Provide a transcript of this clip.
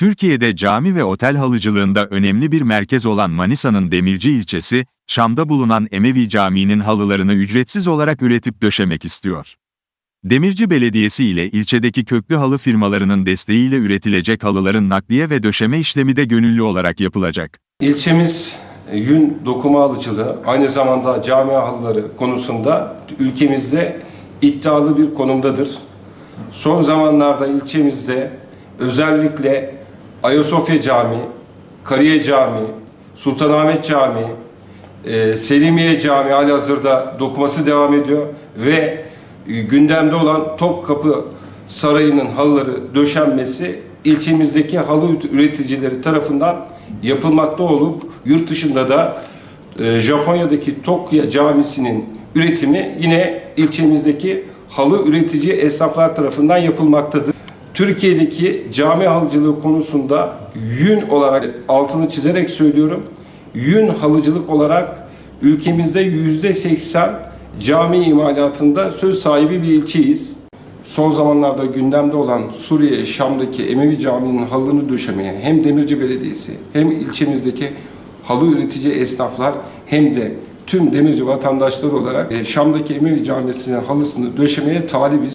Türkiye'de cami ve otel halıcılığında önemli bir merkez olan Manisa'nın Demirci ilçesi, Şam'da bulunan Emevi Camii'nin halılarını ücretsiz olarak üretip döşemek istiyor. Demirci Belediyesi ile ilçedeki köklü halı firmalarının desteğiyle üretilecek halıların nakliye ve döşeme işlemi de gönüllü olarak yapılacak. İlçemiz e, yün dokuma alıcılığı, aynı zamanda camia halıları konusunda ülkemizde iddialı bir konumdadır. Son zamanlarda ilçemizde özellikle Ayasofya Camii, Kariye Camii, Sultanahmet Camii, e, Selimiye Camii halihazırda dokuması devam ediyor ve e, gündemde olan Topkapı Sarayı'nın halıları döşenmesi ilçemizdeki halı üreticileri tarafından yapılmakta olup yurt dışında da e, Japonya'daki Tokyo Camisi'nin üretimi yine ilçemizdeki halı üretici esnaflar tarafından yapılmaktadır. Türkiye'deki cami halıcılığı konusunda yün olarak altını çizerek söylüyorum. Yün halıcılık olarak ülkemizde yüzde seksen cami imalatında söz sahibi bir ilçeyiz. Son zamanlarda gündemde olan Suriye, Şam'daki Emevi Camii'nin halını döşemeye hem Demirci Belediyesi hem ilçemizdeki halı üretici esnaflar hem de tüm Demirci vatandaşları olarak e, Şam'daki Emevi Camisi'nin halısını döşemeye talibiz.